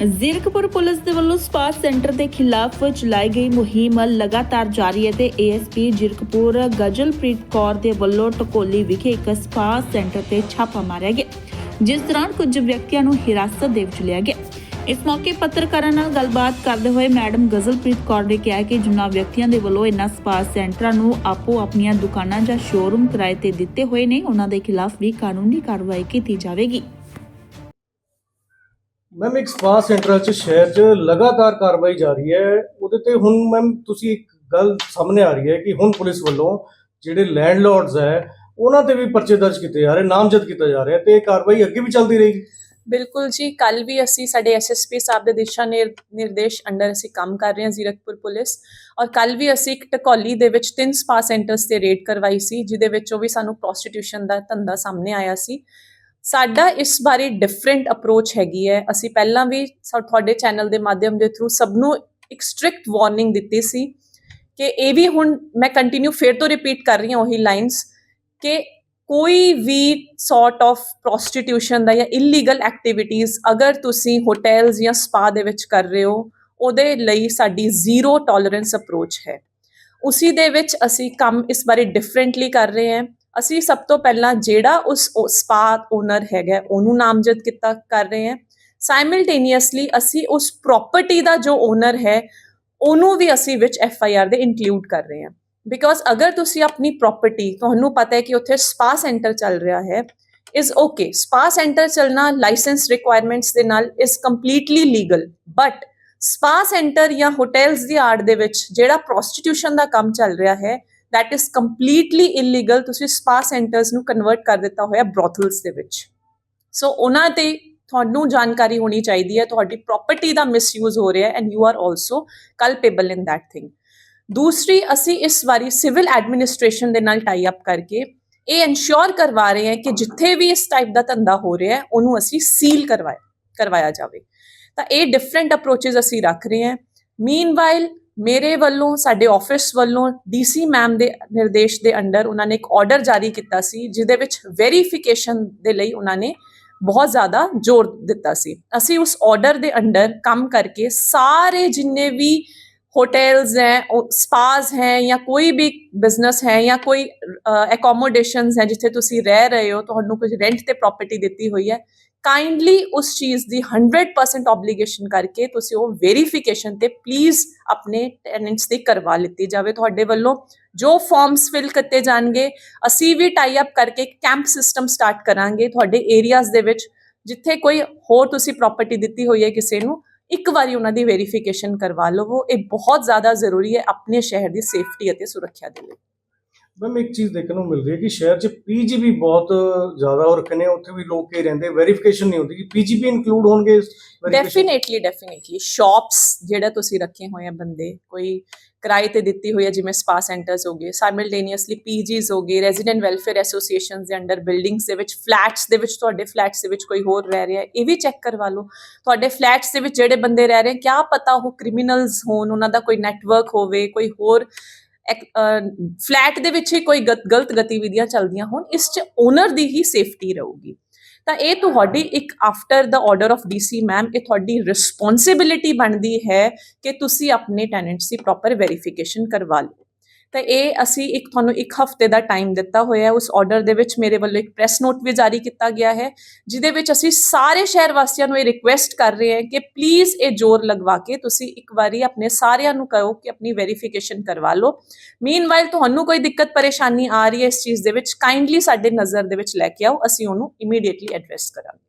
Zirakpur police ਦੇ ਵੱਲੋਂ spa centre ਦੇ ਖਿਲਾਫ ਚਲਾਈ ਗਈ ਮੁਹਿੰਮ ਲਗਾਤਾਰ ਜਾਰੀ ਹੈ ਤੇ ਏਐਸਪੀ ਜ਼ੀਰਕਪੁਰ ਗਜਲਪ੍ਰੀਤ ਕੌਰ ਦੇ ਵੱਲੋਂ ਟਕੋਲੀ ਵਿਖੇ ਇੱਕ ਸਪਾ ਸੈਂਟਰ ਤੇ ਛਾਪਾ ਮਾਰਿਆ ਗਿਆ, ਜਿਸ ਦੌਰਾਨ ਕੁਝ ਵਿਅਕਤੀਆਂ ਨੂੰ ਹਿਰਾਸਤ ਦੇ ਵਿੱਚ ਲਿਆ ਗਿਆ। ਇਸ ਮੌਕੇ ਪੱਤਰਕਾਰਾਂ ਨਾਲ ਗੱਲਬਾਤ ਕਰਦੇ ਹੋਏ ਮੈਡਮ ਗਜ਼ਲਪ੍ਰੀਤ ਕੌਰ ਨੇ ਕਿਹਾ ਕਿ ਜਿਨ੍ਹਾਂ ਵਿਅਕਤੀਆਂ ਦੇ ਵੱਲੋਂ ਇਨ੍ਹਾਂ ਸਪਾ ਸੈਂਟਰਾਂ ਨੂੰ ਆਪੋ ਆਪਣੀਆਂ ਦੁਕਾਨਾਂ ਜਾਂ ਸ਼ੋਰੂਮ ਕਿਰਾਏ ਤੇ ਦਿੱਤੇ ਹੋਏ ਨੇ। ਉਹਨਾਂ ਦੇ ਖਿਲਾਫ ਵੀ ਕਾਨੂੰਨੀ ਕਾਰਵਾਈ ਕੀਤੀ ਜਾਵੇਗੀ। ਮੈਮ ਇੱਕ ਸਪਾ ਸੈਂਟਰਾਂ 'ਚ ਸ਼ਹਿਰ 'ਚ ਲਗਾਤਾਰ ਕਾਰਵਾਈ ਜਾਰੀ ਹੈ। ਉਹਦੇ ਤੇ ਹੁਣ ਮੈਮ ਤੁਸੀਂ ਇੱਕ ਗੱਲ ਸਾਹਮਣੇ ਆ ਰਹੀ ਹੈ ਕਿ ਹੁਣ ਪੁਲਿਸ ਵੱਲੋਂ ਜਿਹੜੇ ਲੈਂਡਲੋਰਡਸ ਹੈ, ਉਹਨਾਂ ਤੇ ਵੀ ਪਰਚੇ ਦਰਜ ਕੀਤੇ ਜਾ ਰਹੇ, ਨਾਮਜ਼ਦ ਕੀਤਾ ਜਾ ਰਿਹਾ ਤੇ ਇਹ ਕਾਰਵਾਈ ਅੱਗੇ ਵੀ ਚੱਲਦੀ ਰਹੇਗੀ। ਬਿਲਕੁਲ ਜੀ ਕੱਲ ਵੀ ਅਸੀਂ ਸਾਡੇ ਐਸਐਸਪੀ ਸਾਹਿਬ ਦੇ ਦਿਸ਼ਾ ਨਿਰਦੇਸ਼ ਅੰਡਰ ਅਸੀਂ ਕੰਮ ਕਰ ਰਹੇ ਹਾਂ ਜ਼ੀਰਕਪੁਰ ਪੁਲਿਸ ਔਰ ਕੱਲ ਵੀ ਅਸੀਂ ਇੱਕ ਟਕੋਲੀ ਦੇ ਵਿੱਚ ਤਿੰਨ ਸਪਾ ਸੈਂਟਰਸ ਤੇ ਰੇਡ ਕਰਵਾਈ ਸੀ, ਜਿਹਦੇ ਵਿੱਚੋਂ ਵੀ ਸਾਨੂੰ ਪ੍ਰੋਸਟੀਟਿਊਸ਼ਨ ਦਾ ਧੰਦਾ ਸਾਹਮਣੇ ਆਇਆ ਸੀ। ਸਾਡਾ ਇਸ ਬਾਰੇ ਡਿਫਰੈਂਟ ਅਪਰੋਚ ਹੈਗੀ ਹੈ। ਅਸੀਂ ਪਹਿਲਾਂ ਵੀ ਸਾ- ਤੁਹਾਡੇ ਚੈਨਲ ਦੇ ਮਾਧਿਅਮ ਦੇ ਥਰੂ ਸਭ ਨੂੰ ਇੱਕ ਸਟ੍ਰਿਕਟ ਵਾਰਨਿੰਗ ਦਿੱਤੀ ਸੀ ਕਿ ਇਹ ਵੀ ਹੁਣ ਮੈਂ ਕੰਟੀਨਿਊ ਫੇਰ ਤੋਂ ਰਿਪੀਟ ਕਰ ਰਹੀ ਹਾਂ ਉਹੀ ਲਾਈਨਸ ਕਿ ਕੋਈ ਵੀ ਸੌਰਟ ਆਫ ਪ੍ਰੋਸਟੀਟਿਊਸ਼ਨ ਦਾ ਜਾਂ ਇਲੀਗਲ ਐਕਟੀਵਿਟੀਜ਼ ਅਗਰ ਤੁਸੀਂ ਹੋਟਲਸ ਜਾਂ ਸਪਾ ਦੇ ਵਿੱਚ ਕਰ ਰਹੇ ਹੋ, ਉਹਦੇ ਲਈ ਸਾਡੀ ਜ਼ੀਰੋ ਟੋਲਰੈਂਸ ਅਪਰੋਚ ਹੈ। ਉਸੀ ਦੇ ਵਿੱਚ ਅਸੀਂ ਕੰਮ ਇਸ ਬਾਰੇ ਡਿਫਰੈਂਟਲੀ ਕਰ ਰਹੇ ਹਾਂ। ਅਸੀਂ ਸਭ ਤੋਂ ਪਹਿਲਾਂ ਜਿਹੜਾ ਉਸ ਸਪਾ ਓਨਰ ਹੈਗਾ ਉਹਨੂੰ ਨਾਮਜ਼ਦ ਕੀਤਾ, ਕਰ ਰਹੇ ਹਾਂ। ਸਾਈਮਲਟੇਨੀਅਸਲੀ ਅਸੀਂ ਉਸ ਪ੍ਰਾਪਰਟੀ ਦਾ ਜੋ ਓਨਰ ਹੈ, ਉਹਨੂੰ ਵੀ ਅਸੀਂ ਵਿੱਚ ਐਫ ਆਈ ਆਰ ਦੇ ਇਨਕਲੂਡ ਕਰ ਰਹੇ ਹਾਂ। ਬਿਕੋਜ਼ ਅਗਰ ਤੁਸੀਂ ਆਪਣੀ ਪ੍ਰਾਪਰਟੀ ਤੁਹਾਨੂੰ ਪਤਾ ਹੈ ਕਿ ਉੱਥੇ ਸਪਾ ਸੈਂਟਰ ਚੱਲ ਰਿਹਾ ਹੈ ਇਜ਼ ਓਕੇ ਸਪਾ ਸੈਂਟਰ ਚੱਲਣਾ ਲਾਇਸੈਂਸ ਰਿਕੁਆਇਰਮੈਂਟਸ ਦੇ ਨਾਲ is completely legal but spa centre ਜਾਂ ਹੋਟਲਸ ਦੀ ਆੜ ਦੇ ਵਿੱਚ ਜਿਹੜਾ ਪ੍ਰੋਸਟੀਟਿਊਸ਼ਨ ਦਾ ਕੰਮ ਚੱਲ ਰਿਹਾ ਹੈ that ਇਜ਼ ਕੰਪਲੀਟਲੀ ਇਲੀਗਲ ਤੁਸੀਂ ਸਪਾ ਸੈਂਟਰਸ ਨੂੰ ਕਨਵਰਟ ਕਰ ਦਿੱਤਾ ਹੋਇਆ ਬ੍ਰੋਥਲਸ ਦੇ ਵਿੱਚ। ਸੋ ਉਹਨਾਂ ਤੇ ਤੁਹਾਨੂੰ ਜਾਣਕਾਰੀ ਹੋਣੀ ਚਾਹੀਦੀ ਹੈ, ਤੁਹਾਡੀ ਪ੍ਰਾਪਰਟੀ ਦਾ ਮਿਸਯੂਜ਼ ਹੋ ਰਿਹਾ ਹੈ and you are also culpable in that thing ਦੂਸਰੀ, ਅਸੀਂ ਇਸ ਵਾਰੀ ਸਿਵਲ ਐਡਮਿਨਿਸਟ੍ਰੇਸ਼ਨ ਦੇ ਨਾਲ ਟਾਈ ਅਪ ਕਰਕੇ ਇਹ ਇਨਸ਼ੋਰ ਕਰਵਾ ਰਹੇ ਹਾਂ ਕਿ ਜਿੱਥੇ ਵੀ ਇਸ ਟਾਈਪ ਦਾ ਧੰਦਾ ਹੋ ਰਿਹਾ ਹੈ, ਉਹਨੂੰ ਅਸੀਂ ਸੀਲ ਕਰਵਾਇਆ ਕਰਵਾਇਆ ਜਾਵੇ। ਤਾਂ ਇਹ ਡਿਫਰੈਂਟ ਅਪਰੋਚਸ ਅਸੀਂ ਰੱਖ ਰਹੇ ਹਾਂ। ਮੀਨਵਾਈਲ ਮੇਰੇ ਵੱਲੋਂ, ਸਾਡੇ ਆਫਿਸ ਵੱਲੋਂ ਡੀਸੀ ਮੈਮ ਦੇ ਨਿਰਦੇਸ਼ ਦੇ ਅੰਡਰ ਉਹਨਾਂ ਨੇ ਇੱਕ ਆਰਡਰ ਜਾਰੀ ਕੀਤਾ ਸੀ, ਜਿਹਦੇ ਵਿੱਚ ਵੈਰੀਫਿਕੇਸ਼ਨ ਦੇ ਲਈ ਉਹਨਾਂ ਨੇ ਬਹੁਤ ਜ਼ਿਆਦਾ ਜ਼ੋਰ ਦਿੱਤਾ ਸੀ। ਅਸੀਂ ਉਸ ਆਰਡਰ ਦੇ ਅੰਡਰ ਕੰਮ ਕਰਕੇ ਸਾਰੇ ਜਿੰਨੇ ਵੀ ਹੋਟਲਸ ਹੈ ਸਪਾਜ਼ ਹੈ ਜਾਂ ਕੋਈ ਵੀ ਬਿਜ਼ਨਸ ਹੈ ਜਾਂ ਕੋਈ ਅਕੋਮੋਡੇਸ਼ਨਸ ਹੈ ਜਿੱਥੇ ਤੁਸੀਂ ਰਹਿ ਰਹੇ ਹੋ, ਤੁਹਾਨੂੰ ਕੁਝ ਰੈਂਟ ਤੇ ਪ੍ਰਾਪਰਟੀ ਦਿੱਤੀ ਹੋਈ ਹੈ ਕਾਈਂਡਲੀ ਉਸ ਚੀਜ਼ ਦੀ 100% ਆਬਲੀਗੇਸ਼ਨ ਕਰਕੇ ਤੁਸੀਂ ਉਹ ਵੈਰੀਫਿਕੇਸ਼ਨ ਤੇ ਪਲੀਜ਼ ਆਪਣੇ ਟੈਨੈਂਟਸ ਦੀ ਕਰਵਾ ਲਿੱਤੀ ਜਾਵੇ ਤੁਹਾਡੇ ਵੱਲੋਂ ਜੋ ਫਾਰਮਸ ਫਿਲ ਕੀਤੇ ਜਾਣਗੇ ਅਸੀਂ ਵੀ ਟਾਈ ਅਪ ਕਰਕੇ ਕੈਂਪ ਸਿਸਟਮ ਸਟਾਰਟ ਕਰਾਂਗੇ ਤੁਹਾਡੇ ਏਰੀਆਜ਼ ਦੇ ਵਿੱਚ ਜਿੱਥੇ ਕੋਈ ਹੋਰ ਤੁਸੀਂ ਪ੍ਰਾਪਰਟੀ ਦਿੱਤੀ ਹੋਈ ਹੈ ਕਿਸੇ ਨੂੰ ਇੱਕ ਵਾਰੀ ਉਹਨਾਂ ਦੀ ਵੈਰੀਫਿਕੇਸ਼ਨ ਕਰਵਾ ਲਵੋ ਇਹ ਬਹੁਤ ਜ਼ਿਆਦਾ ਜ਼ਰੂਰੀ ਹੈ ਆਪਣੇ ਸ਼ਹਿਰ ਦੀ ਸੇਫਟੀ ਅਤੇ ਸੁਰੱਖਿਆ ਦੇ ਲਈ ਮੈਮ ਇੱਕ ਚੀਜ਼ ਦੇਖਣ ਨੂੰ ਮਿਲ ਰਹੀ ਹੈ ਕਿ ਸ਼ਹਿਰ 'ਚ ਪੀਜੀ ਬਹੁਤ ਜ਼ਿਆਦਾ ਹੋ ਰੱਖੇ ਉੱਥੇ ਵੀ ਲੋਕ ਹੀ ਰਹਿੰਦੇ ਵੈਰੀਫਿਕੇਸ਼ਨ ਨਹੀਂ ਹੁੰਦੀ ਕਿ ਪੀਜੀ ਇਨਕਲੂਡ ਹੋਣਗੇ ਡੈਫੀਨੇਟਲੀ ਡੈਫੀਨੇਟਲੀ ਸ਼ਾਪਸ ਜਿਹੜਾ ਤੁਸੀਂ ਰੱਖੇ ਹੋਏ ਆ ਬੰਦੇ, ਕੋਈ ਕਿਰਾਏ ਤੇ ਦਿੱਤੀ ਹੋਈ ਹੈ ਜਿਵੇਂ ਸਪਾ ਸੈਂਟਰਸ ਹੋ ਗਏ ਸਾਈਮਲਟੇਨੀਅਸਲੀ ਪੀਜੀਸ ਹੋ ਗਏ ਰੈਜ਼ੀਡੈਂਟ ਵੈਲਫੇਅਰ ਐਸੋਸੀਏਸ਼ਨਸ ਦੇ ਅੰਡਰ ਬਿਲਡਿੰਗਸ ਦੇ ਵਿੱਚ ਫਲੈਟਸ ਦੇ ਵਿੱਚ, ਤੁਹਾਡੇ ਫਲੈਟਸ ਦੇ ਵਿੱਚ ਕੋਈ ਹੋਰ ਰਹਿ ਰਿਹਾ, ਇਹ ਵੀ ਚੈੱਕ ਕਰਵਾ ਲਓ। ਤੁਹਾਡੇ ਫਲੈਟਸ ਦੇ ਵਿੱਚ ਜਿਹੜੇ ਬੰਦੇ ਰਹਿ ਰਹੇ, ਕਿਆ ਪਤਾ ਉਹ ਕ੍ਰਿਮੀਨਲਸ ਹੋਣ, ਉਹਨਾਂ ਦਾ ਕੋਈ ਨੈਟਵਰਕ ਹੋਵੇ, ਕੋਈ ਹੋਰ ਫਲੈਟ ਦੇ ਵਿੱਚ ਹੀ ਕੋਈ ਗਤ- ਗਲਤ ਗਤੀਵਿਧੀਆਂ ਚੱਲਦੀਆਂ ਹੋਣ, ਇਸ 'ਚ ਓਨਰ ਦੀ ਹੀ ਸੇਫਟੀ ਰਹੂਗੀ। ਤਾਂ ਇਹ ਤੁਹਾਡੀ ਇੱਕ ਆਫਟਰ ਦਾ ਆਰਡਰ ਆਫ ਡੀਸੀ ਮੈਮ ਇਹ ਤੁਹਾਡੀ ਰਿਸਪੌਂਸਿਬਿਲਿਟੀ ਬਣਦੀ ਹੈ ਕਿ ਤੁਸੀਂ ਆਪਣੇ ਟੈਨੈਂਟਸ ਦੀ ਪ੍ਰੋਪਰ ਵੈਰੀਫਿਕੇਸ਼ਨ ਕਰਵਾ ਲਓ। ਤਾਂ ਇਹ ਅਸੀਂ ਇੱਕ ਤੁਹਾਨੂੰ ਇੱਕ ਹਫ਼ਤੇ ਦਾ ਟਾਈਮ ਦਿੱਤਾ ਹੋਇਆ ਉਸ ਆਰਡਰ ਦੇ ਵਿੱਚ ਮੇਰੇ ਵੱਲੋਂ ਇੱਕ ਪ੍ਰੈਸ ਨੋਟ ਵੀ ਜਾਰੀ ਕੀਤਾ ਗਿਆ ਹੈ, ਜਿਹਦੇ ਵਿੱਚ ਅਸੀਂ ਸਾਰੇ ਸ਼ਹਿਰ ਵਾਸੀਆਂ ਨੂੰ ਇਹ ਰਿਕੁਐਸਟ ਕਰ ਰਹੇ ਹਾਂ ਕਿ ਪਲੀਜ਼ ਇਹ ਜ਼ੋਰ ਲਗਵਾ ਕੇ ਤੁਸੀਂ ਇੱਕ ਵਾਰੀ ਆਪਣੇ ਸਾਰਿਆਂ ਨੂੰ ਕਹੋ ਕਿ ਆਪਣੀ ਵੈਰੀਫਿਕੇਸ਼ਨ ਕਰਵਾ ਲਓ। ਮੀਨਵਾਈਲ ਤੁਹਾਨੂੰ ਕੋਈ ਦਿੱਕਤ, ਪਰੇਸ਼ਾਨੀ ਆ ਰਹੀ ਹੈ ਇਸ ਚੀਜ਼ ਦੇ ਵਿੱਚ ਕਾਈਂਡਲੀ ਸਾਡੇ ਨਜ਼ਰ ਦੇ ਵਿੱਚ ਲੈ ਕੇ ਆਓ, ਅਸੀਂ ਉਹਨੂੰ ਇਮੀਡੀਏਟਲੀ ਐਡਰੈਸ ਕਰਾਂਗੇ।